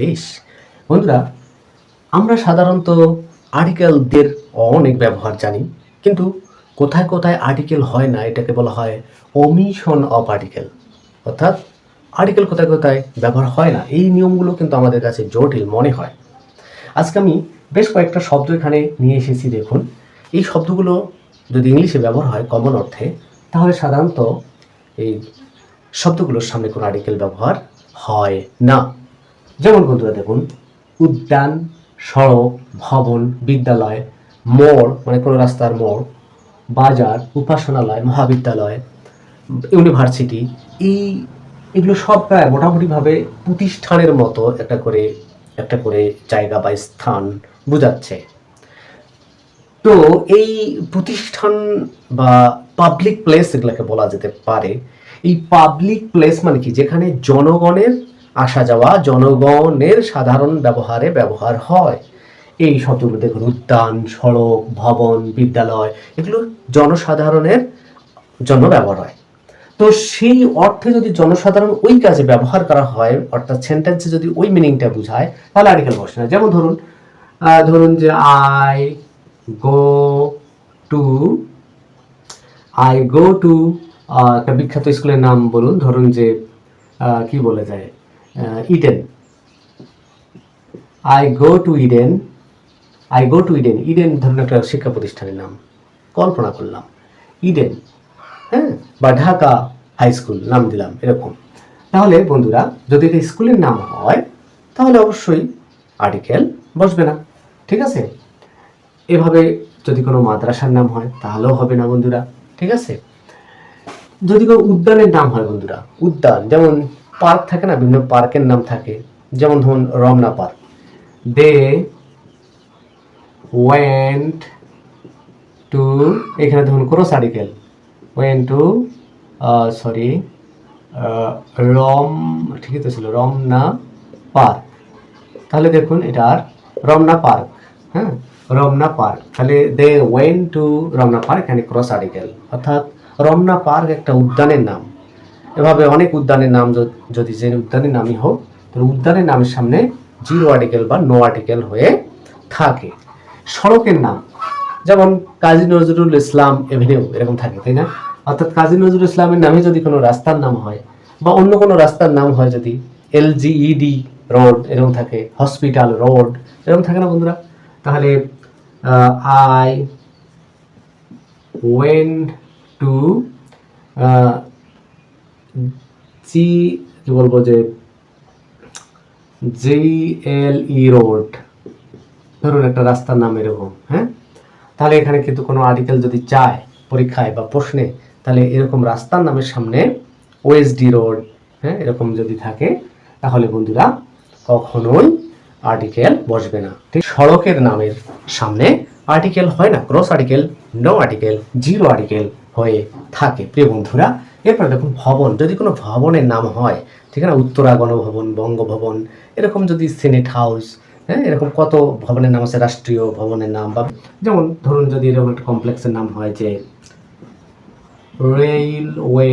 English বন্ধুরা, আমরা সাধারণত আর্টিকেলদের অনেক ব্যবহার জানি, কিন্তু কোথায় কোথায় আর্টিকেল হয় না, এটাকে বলা হয় ওমিশন অফ আর্টিকেল অর্থাৎ আর্টিকেল কোথায় কোথায় ব্যবহার হয় না, এই নিয়মগুলো কিন্তু আমাদের কাছে জটিল মনে হয়। আজকে আমি বেশ কয়েকটা শব্দ এখানে নিয়ে এসেছি, দেখুন। এই শব্দগুলো যদি ইংলিশে ব্যবহার হয় কমন অর্থে, তাহলে সাধারণত এই শব্দগুলোর সামনে কোনো আর্টিকেল ব্যবহার হয় না। যেমন বন্ধুরা দেখুন, উদ্যান, সড়ক, ভবন, বিদ্যালয়, মোড় মানে কোনো রাস্তার মোড়, বাজার, উপাসনালয়, মহাবিদ্যালয়, ইউনিভার্সিটি, এই এগুলো সব প্রায় মোটামুটিভাবে প্রতিষ্ঠানের মতো একটা করে একটা করে জায়গা বা স্থান বোঝাচ্ছে। তো এই প্রতিষ্ঠান বা পাবলিক প্লেস এগুলোকে বলা যেতে পারে, এই পাবলিক প্লেস মানে কি? যেখানে জনগণের আসা যাওয়া জনগণের সাধারণ ব্যবহারে ব্যবহার হয়। এই শব্দগুলো দেখুন, উদ্যান, সড়ক, ভবন, বিদ্যালয়, এগুলো জনসাধারণের জন্য ব্যবহার হয়। তো সেই অর্থে যদি জনসাধারণ ওই কাজে ব্যবহার করা হয়, অর্থাৎ সেন্টেন্সে যদি ওই মিনিংটা বোঝায়, তাহলে আর্টিকেল বসে না। যেমন ধরুন ধরুন যে I go to I go to একটা বিখ্যাত স্কুলের নাম বলুন, ধরুন যে কি বলে যায়? Eden I go to Eden I go to Eden Eden ধরুন একটা শিক্ষা প্রতিষ্ঠানের নাম। কল্পনা করলাম। ইডেন হ্যাঁ? বা ঢাকা হাই স্কুল নাম দিলাম এরকম। তাহলে বন্ধুরা, যদি এটা স্কুলের নাম হয়, তাহলে অবশ্যই আর্টিকেল বসবে না। ঠিক আছে? এভাবে যদি কোনো মাদ্রাসার নাম হয়, তাহলেও হবে না বন্ধুরা। ঠিক আছে? যদি কোনো উদ্যানের নাম হয় বন্ধুরা, উদ্যান, যেমন পার্ক থাকে না, বিভিন্ন পার্কের নাম থাকে। যেমন ধরুন Ramna park. They went to এখানে ধরুন cross article went to sorry রম, ঠিকই তো ছিল, রমনা পার্ক। তাহলে দেখুন এটা আর রমনা পার্ক হ্যাঁ? রমনা পার্ক। তাহলে they went to Ramna park, এখানে ক্রস আর্টিকেল অর্থাৎ রমনা পার্ক একটা উদ্যানের নাম। এভাবে অনেক উদ্যানের নাম যদি যে উদ্যানের নামই হোক, তাহলে উদ্যানের নামের সামনে জিরো আর্টিকেল বা নো আর্টিকেল হয়ে থাকে। সড়কের নাম, যেমন কাজী নজরুল ইসলাম এভিনিউ এরকম থাকে, তাই না? অর্থাৎ কাজী নজরুল ইসলামের নামে যদি কোনো রাস্তার নাম হয়, বা অন্য কোনো রাস্তার নাম হয় যদি এল এলজিইডি রোড এরকম থাকে হসপিটাল রোড এরকম থাকে না বন্ধুরা? তাহলে আই ওয়েন টু জি কি বলব যে, জি এল ই রোড, ধরুন একটা রাস্তার নাম এরকম হ্যাঁ? তাহলে এখানে কিন্তু কোনো আর্টিকেল যদি চায় পরীক্ষায় বা প্রশ্নে, তাহলে এরকম রাস্তার নামের সামনে ওএসডি রোড হ্যাঁ? এরকম যদি থাকে, তাহলে বন্ধুরা কখনোই আর্টিকেল বসবে না। ঠিক সড়কের নামের সামনে আর্টিকেল হয় না cross article no article zero article হয়ে থাকে। প্রিয় বন্ধুরা এরপরে দেখুন ভবন, যদি কোনো ভবনের নাম হয়, ঠিক আছে উত্তরা গণভবন, বঙ্গভবন, এরকম যদি সিনেট হাউস হ্যাঁ? এরকম কত ভবনের নাম আছে? রাষ্ট্রীয় ভবনের নাম বা যেমন ধরুন যদি এরকম একটা কমপ্লেক্সের নাম হয় যে রেলওয়ে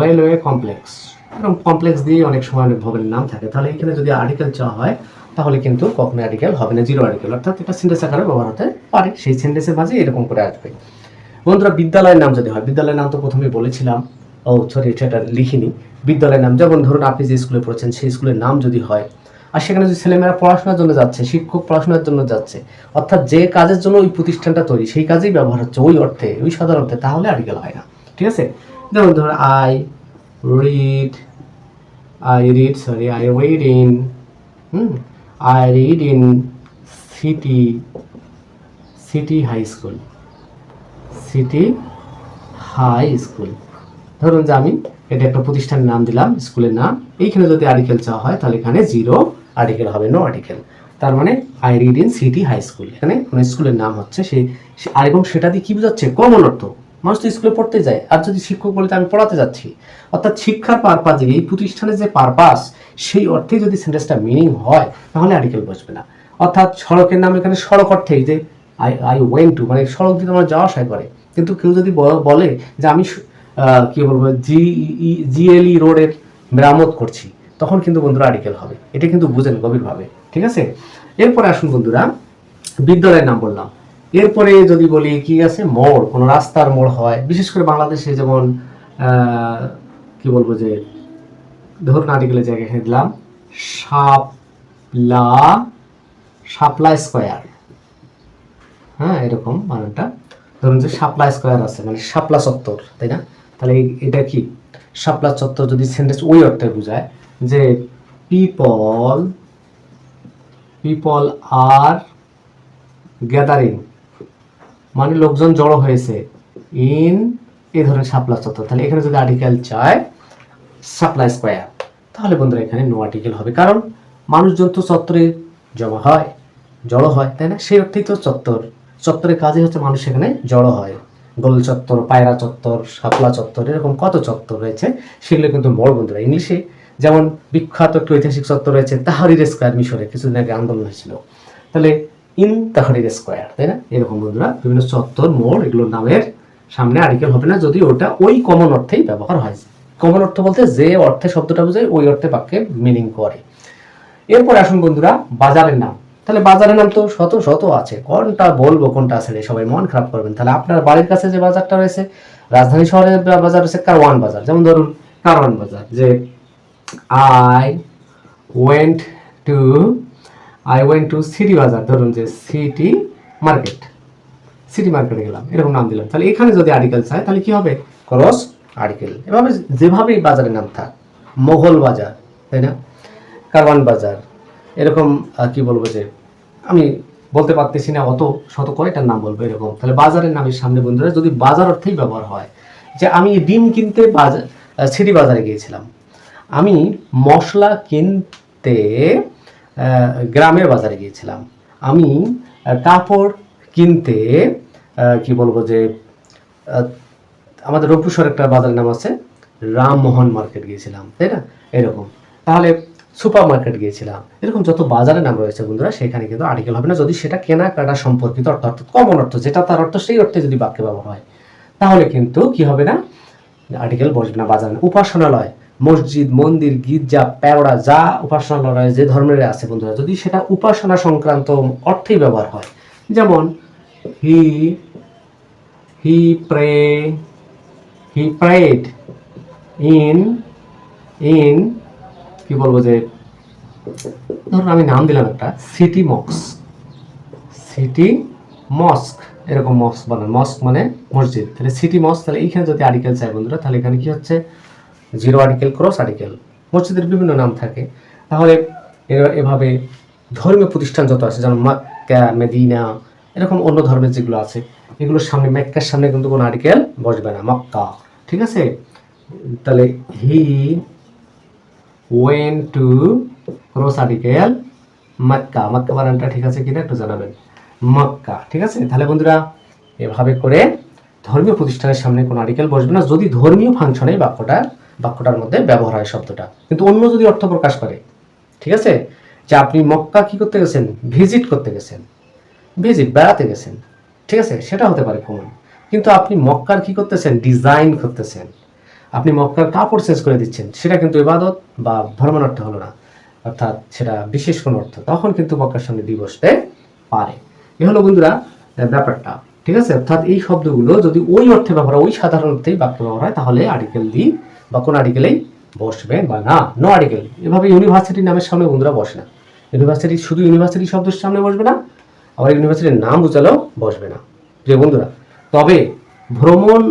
রেলওয়ে কমপ্লেক্স এরকম কমপ্লেক্স দিয়ে অনেক সময় অনেক ভবনের নাম থাকে। তাহলে এখানে যদি আর্টিকেল চাওয়া হয়, তাহলে কিন্তু কখনো আর্টিকেল হবে না জিরো আর্টিকেল অর্থাৎ এটা সেন্টেন্স আকারে ব্যবহার হতে পারে, সেই সেন্টেন্সের মাঝে এরকম করে আসবে। বন্ধুরা, বিদ্যালয়ের নাম যদি হয়, বিদ্যালয়ের নাম তো প্রথমে বলেছিলাম। ও সরি সেটা লিখিনি। বিদ্যালয়ের নাম, যেমন ধরুন আপনি যে স্কুলে পড়েছেন, সেই স্কুলের নাম যদি হয়, আর সেখানে যদি ছেলেমেয়েরা পড়াশোনার জন্য যাচ্ছে, শিক্ষক পড়াশোনার জন্য যাচ্ছে, অর্থাৎ যে কাজের জন্য ওই প্রতিষ্ঠানটা তৈরি, সেই কাজেই ব্যবহার হচ্ছে ওই অর্থে, ওই সাধারণ অর্থে, তাহলে আর্টিকেল হয় না। ঠিক আছে? যেমন ধরুন I read I read sorry I read in hmm? I read in city city high school city high school. ধরুন যে আমি এটা একটা প্রতিষ্ঠানের নাম দিলাম, স্কুলের নাম। এইখানে যদি আর্টিকেল চাওয়া হয়, তাহলে এখানে জিরো আর্টিকেল হবে নো আর্টিকেল তার মানে I read in city high school এখানে কোনো স্কুলের নাম হচ্ছে সেই আর এবং সেটা দিয়ে কি বোঝাচ্ছে? কমন অর্থ। মানুষ তো স্কুলে পড়তে যায়। আর যদি শিক্ষক বলে আমি পড়াতে যাচ্ছি, অর্থাৎ শিক্ষার পারপাজে এই প্রতিষ্ঠানের যে পারপাস সেই অর্থে যদি সেন্টেন্সটা মিনিং হয়, তাহলে আর্টিকেল বসবে না। অর্থাৎ সড়কের নাম এখানে সড়ক অর্থেই যে আই আই ওয়েন টু মানে সড়ক দিয়ে তোমার যাওয়া আসাই করে। কিন্তু কেউ যদি বলে যে আমি কি বলব, জি, জিএলই রোডের মেরামত করছি, তখন কিন্তু বন্ধুরা আর্টিকেল হবে। এটা কিন্তু বুঝেন গভীরভাবে, ঠিক আছে? এরপরে আসুন বন্ধুরা, বিদ্যালয়ের নাম বললাম। এরপরে যদি বলি কি আছে? মোড়, কোনো রাস্তার মোড় হয়। বিশেষ করে বাংলাদেশে যেমন কি বলব যে, ধরুন আর্টিকেলের জায়গায় দিলাম, শাপলা শাপলা স্কোয়ার হ্যাঁ এরকম মানেটা ধরুন যে শাপলা স্কোয়ার আছে মানে শাপলা চত্বর, তাই না? তাহলে এটা কি? শাপলা চত্বর যদি সেন্টেন্স ওই অর্থে বোঝায় যে পিপল পিপল আর গ্যাদারিং মানে লোকজন জড়ো হয়েছে ইন এ ধরনের শাপলা চত্বর। তাহলে এখানে যদি আর্টিকেল চায় সাপ্লাই স্কোয়ার তাহলে বন্ধুরা এখানে নো আর্টিকেল হবে। কারণ মানুষজন তো চত্বরে জমা হয়, জড়ো হয়, তাই না? সেই অর্থেই তো চত্বর। চত্বরের কাজে হচ্ছে মানুষ সেখানে জড়ো হয়। গোল চত্বর, পায়রা চত্বর, শাপলা চত্বর, এরকম কত চত্বর রয়েছে, সেগুলো কিন্তু বড় বন্ধুরা। ইংলিশে যেমন বিখ্যাত একটি ঐতিহাসিক চত্বর রয়েছে, তাহারির স্কোয়ার মিশরে কিছুদিন আগে আন্দোলন হয়েছিল। তাহলে ইন তাহারির স্কোয়ার, তাই না? এরকম বন্ধুরা, বিভিন্ন চত্বর, মোড়, এগুলোর নামের সামনে আর্টিকেল হবে না, যদি ওটা ওই কমন অর্থেই ব্যবহার হয়। কমন অর্থ বলতে যে অর্থে শব্দটা বোঝায়, ওই অর্থে বাক্যে মিনিং করে। এরপর আসুন বন্ধুরা, বাজারের নাম। তাহলে বাজারের নাম তো শত শত আছে। কোনটা বলব কোনটা আছে রে, সবাই মন খারাপ করবেন। তাহলে আপনার বাড়ির কাছে যে বাজারটা রয়েছে রাজধানী শহরের বাজার রয়েছে কারওয়ান বাজার। যেমন ধরুন কারওয়ান বাজার যে I went to I went to city bazaar. ধরুন যে সিটি মার্কেট সিটি মার্কেটে গেলাম এরকম নাম দিলাম। তাহলে এখানে যদি আর্টিকেল চায় তাহলে কি হবে? ক্রস আর্টিকেল এভাবে যেভাবেই বাজারের নাম থাক মোগল বাজার তাই না? কারওয়ান বাজার এরকম কি বলব যে, আমি বলতে পারতেছি না অত শত কয়টার নাম বলব এরকম। তাহলে বাজারের নামের সামনে বন্ধুরা, যদি বাজার অর্থেই ব্যবহার হয়, যে আমি ডিম কিনতে বাজার সিটি বাজারে গিয়েছিলাম। আমি মশলা কিনতে গ্রামের বাজারে গিয়েছিলাম। আমি কাপড় কিনতে কি বলব যে আমাদের রূপসর একটা বাজারের নাম আছে, রামমোহন মার্কেট গিয়েছিলাম, তাই না? এরকম। তাহলে সুপার মার্কেট গিয়েছিলাম। এরকম যত বাজারের নাম রয়েছে বন্ধুরা, সেখানে কিন্তু আর্টিকেল হবে না। যদি সেটা কেনাকাটা সম্পর্কিত অর্থ, অর্থাৎ কমন অর্থ, যেটা তার অর্থ, সেই অর্থে যদি বাক্যে ব্যবহার হয়, তাহলে কিন্তু কি হবে না? আর্টিকেল বসবে না বাজার। উপাসনালয়, মসজিদ, মন্দির, গির্জা প্যারোড়া যা উপাসনালয়, যে ধর্মের আছে বন্ধুরা, যদি সেটা উপাসনা সংক্রান্ত অর্থেই ব্যবহার হয়, যেমন he he pray he prayed in in কি বলব যে, ধরুন আমি নাম দিলাম একটা সিটি মক্স সিটি মস্ক এরকম মস্ক বানান মস্ক মানে মসজিদ। তাহলে সিটি মস্ক তাহলে এইখানে যদি আর্টিকেল চাই বন্ধুরা, তাহলে এখানে কি হচ্ছে? জিরো আর্টিকেল ক্রস আর্টিকেল মসজিদের বিভিন্ন নাম থাকে। তাহলে এভাবে ধর্মীয় প্রতিষ্ঠান যত আছে, যেমন মাক্কা, মেদিনা, এরকম অন্য ধর্মের যেগুলো আছে, এগুলোর সামনে, মেক্কার সামনে কিন্তু কোনো আর্টিকেল বসবে না। মক্কা। ঠিক আছে? তাহলে he went to cross article Mecca Mecca বানানটা ঠিক আছে কিনা একটু জানাবেন। মক্কা, ঠিক আছে? তাহলে বন্ধুরা, এভাবে করে ধর্মীয় প্রতিষ্ঠানের সামনে কোনো আর্টিকেল বসবে না। যদি ধর্মীয় ফাংশনে বাক্যটা, বাক্যটার মধ্যে ব্যবহার হয় শব্দটা। কিন্তু অন্য যদি অর্থ প্রকাশ করে, ঠিক আছে? যে আপনি মক্কা কি করতে গেছেন? ভিজিট করতে গেছেন। ভিজিট বেড়াতে গেছেন। ঠিক আছে? সেটা হতে পারে প্রমাণ। কিন্তু আপনি মক্কার কি করতেছেন? ডিজাইন করতেছেন। আপনি মক্কার কাপড় চেঞ্জ করে দিচ্ছেন, সেটা কিন্তু ইবাদত বা ধর্মের অর্থ হলো না। অর্থাৎ সেটা বিশেষ কোনো অর্থ। তখন কিন্তু মক্কার সামনে দিয়ে বসতে পারে। এ হলো বন্ধুরা ব্যাপারটা। ঠিক আছে? অর্থাৎ এই শব্দগুলো যদি ওই অর্থে ব্যবহার ওই সাধারণ অর্থেই বাক্য ব্যবহার হয়, তাহলে আর্টিকেল দিই বা কোন আর্টিকেলেই বসবে বা না। নো আর্টিকেল এভাবে ইউনিভার্সিটির নামের সামনে বন্ধুরা বসে না। ইউনিভার্সিটি শুধু ইউনিভার্সিটি শব্দের সামনে বসবে না, আবার ইউনিভার্সিটির নাম বুঝালেও বসবে না। প্রিয় বন্ধুরা, তবে ভ্রমণ,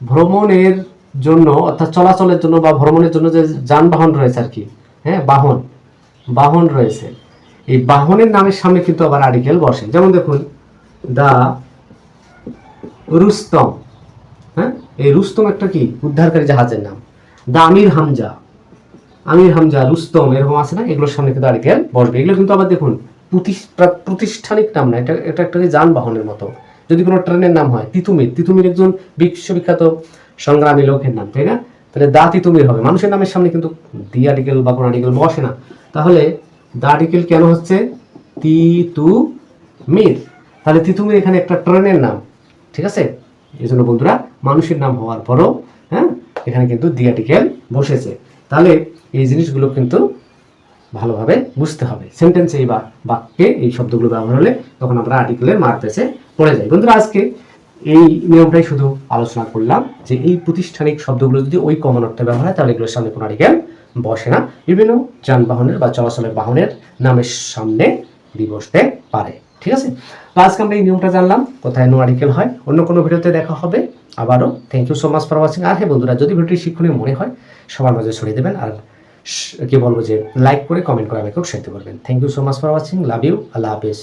ভ্রমণের জন্য, অর্থাৎ চলাচলের জন্য বা ভ্রমণের জন্য যে যানবাহন রয়েছে আর কি হ্যাঁ বাহন বাহন রয়েছে। এই বাহনের নামের সামনে কিন্তু আবার আর্টিকেল বসে। যেমন দেখুন, দা রুস্তম হ্যাঁ এই রুস্তম একটা কি? উদ্ধারকারী জাহাজের নাম। দা আমির হামজা আমির হামজা, রুস্তম, এরকম আছে না? এগুলোর সামনে কিন্তু আর্টিকেল বসবে। এগুলো কিন্তু আবার দেখুন প্রতিষ্ঠানিক নাম না, এটা এটা একটা যানবাহনের মতো। যদি কোনো ট্রেনের নাম হয়, তিতুমির তিতুমির একজন বিশ্ববিখ্যাত সংগ্রামী লোকের নাম, তাই না? তাহলে দা তিতুমির হবে। মানুষের নামের সামনে কিন্তু দি আর্টিকেল বা কোনো আর্টিকেল বসে না। তাহলে দা আর্টিকেল কেন হচ্ছে? তিতু মির তাহলে তিতুমির এখানে একটা ট্রেনের নাম, ঠিক আছে? এই জন্য বন্ধুরা, মানুষের নাম হওয়ার পরও হ্যাঁ এখানে কিন্তু দি আর্টিকেল বসেছে। তাহলে এই জিনিসগুলো কিন্তু ভালোভাবে বুঝতে হবে। সেন্টেন্সে এই বাক্যে এই শব্দগুলো ব্যবহার হলে তখন আমরা আর্টিকেলের মার পড়ে যাই। বন্ধুরা, আজকে এই নিয়মটাই শুধু আলোচনা করলাম যে এই প্রতিষ্ঠানিক শব্দগুলো যদি ওই কমন অর্থে ব্যবহার হয়, তাহলে এগুলোর সামনে কোনো আর্টিকেল বসে না। বিভিন্ন যানবাহনের বা চলাচলের বাহনের নামের সামনে বসতে পারে। ঠিক আছে? তো আজকে আমরা এই নিয়মটা জানলাম, কোথায় নো আর্টিকেল হয়, অন্য কোনো ভিডিওতে দেখা হবে। আবারও thank you so much for watching আর হ্যাঁ বন্ধুরা, যদি ভিডিওটি শিক্ষণীয় মনে হয়, সবার মাঝে ছড়িয়ে দেবেন। আর কি বলব যে লাইক করে কমেন্ট করে আমাকে উৎসাহিত করবেন। Thank you so much for watching love you Allah Hafiz.